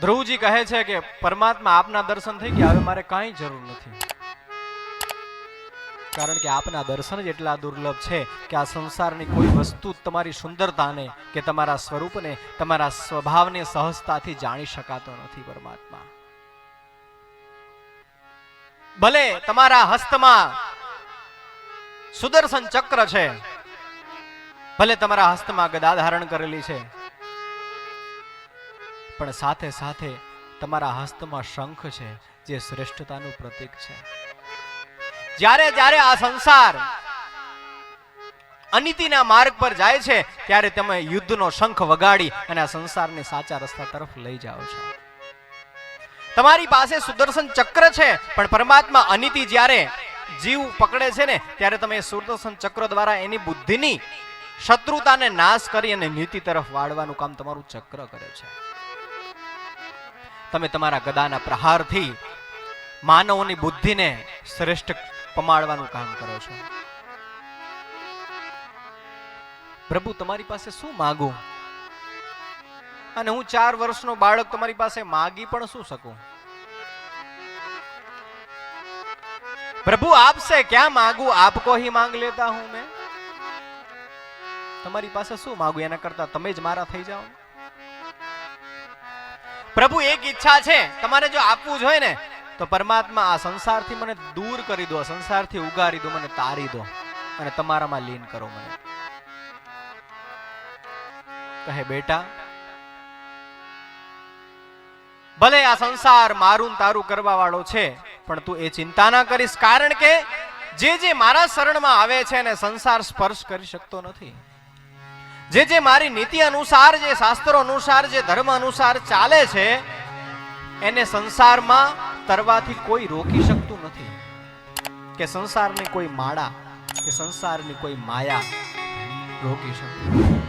ધ્રુવજી કહે છે કે પરમાત્મા આપના દર્શન થઈ ગયા. હવે મારે કાંઈ જરૂર નથી. કારણ કે આપના દર્શન જ એટલા દુર્લભ છે કે આ સંસારની કોઈ વસ્તુ તમારી સુંદરતાને કે તમારા સ્વરૂપને, તમારા સ્વભાવને સહજતાથી જાણી શકાતો નથી પરમાત્મા. ભલે તમારા હસ્તમાં સુદર્શન ચક્ર છે, ભલે તમારા હસ્તમાં ગદા ધારણ કરેલી છે પણ સાથે સાથે તમારા હસ્તમાં શંખ છે, જે શ્રેષ્ઠતાનું પ્રતીક છે. જ્યારે જ્યારે આ સંસાર અનિતિના માર્ગ પર જાય છે, ત્યારે તમે યુદ્ધનો શંખ વગાડી અને આ સંસારને સાચા રસ્તા તરફ લઈ જાઓ છો. તમારી પાસે સુદર્શન ચક્ર છે, પણ પરમાત્મા અનિતિ જ્યારે જીવ પકડે છે ને, ત્યારે તમે સુદર્શન ચક્ર દ્વારા એની બુદ્ધિની શત્રુતાને નાશ કરી અને નીતિ તરફ વાળવાનું કામ તમારું ચક્ર કરે છે. તમે તમારા ગદાના પ્રહારથી માનવોની બુદ્ધિને શ્રેષ્ઠ પમાડવાનું કામ કરો છો. પ્રભુ, તમારી પાસે શું માગું? અને હું ચાર વર્ષનો બાળક તમારી પાસે માગી પણ શું શકું? પ્રભુ, આપસે ક્યાં માગું? આપકો કોહી માંગ લેતા હું મેં. તમારી પાસે શું માગું? એના કરતા તમે જ મારા થઈ જાઓ. પ્રભુ એક ઈચ્છા છે, તમારે જો આપવું જોઈએ ને, તો પરમાત્મા આ સંસારથી મને દૂર કરી દો સંસારથી ઉગારી દો, મને તારી દો, અને તમારામાં લીન કરો મને. કહે, બેટા, ભલે આ સંસાર મારું તારું કરવા વાળો છે, પણ તું એ ચિંતા ના કરીશ, કારણ કે જે જે મારા શરણમાં આવે છે એને સંસાર સ્પર્શ કરી શકતો નથી. જે જે મારી નીતિ અનુસાર, જે શાસ્ત્રો અનુસાર, જે ધર્મ અનુસાર ચાલે છે, એને સંસારમાં તરવાથી કોઈ રોકી શકતું નથી. કે સંસારની કોઈ માળા, કે સંસારની કોઈ માયા રોકી શકતું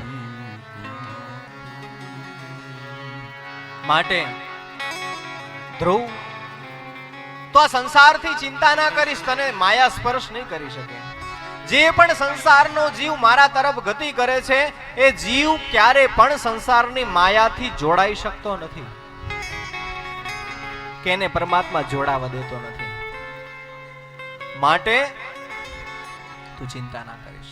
માટે ધ્રુવ, તો આ સંસારથી ચિંતા ના કરીશ, તને માયા સ્પર્શ નહીં કરી શકે. જે પણ સંસારનો જીવ મારા તરફ ગતિ કરે છે, એ જીવ ક્યારે પણ સંસારની માયાથી જોડાઈ શકતો નથી. કે એને પરમાત્મા જોડાવા દેતો નથી. માટે તું ચિંતા ના કરીશ.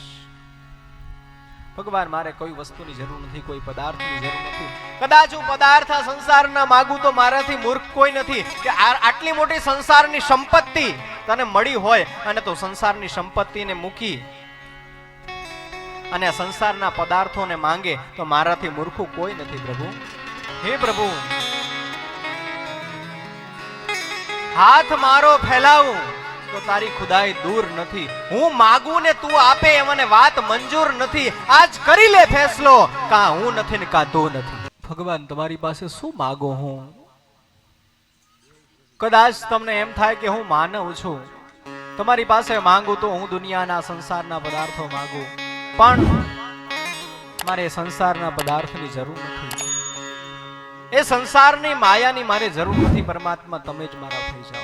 ભગવાન, મારે કોઈ વસ્તુની જરૂર નથી, કોઈ પદાર્થની જરૂર નથી. કદાચ હું પદાર્થ સંસારના માગું તો મારાથી મૂર્ખ કોઈ નથી. કે આટલી મોટી સંસારની સંપત્તિ તને મળી હોય અને તો સંસારની સંપત્તિને મૂકી અને સંસારના પદાર્થોને માંગે, તો મારાથી મૂર્ખું કોઈ નથી પ્રભુ. હે પ્રભુ, હાથ મારો ફેલાવું, તો તારી ખુદાઈ દૂર નથી. હું માગું ને તું આપે એ મને વાત મંજૂર નથી. આજ કરી લે ફેસલો, કા હું નથી ને કા તું નથી. ભગવાન, તમારી પાસે શું માગો હું? કદાચ તમને એમ થાય કે હું માનવ છું. તમારી પાસે માંગુ તો હું દુનિયાના સંસારના પદાર્થો માંગુ. પણ મારે સંસારના પદાર્થની જરૂર નથી. એ સંસારની માયાની મારે જરૂર નથી. પરમાત્મા, તમે જ મારા થઈ જાઓ.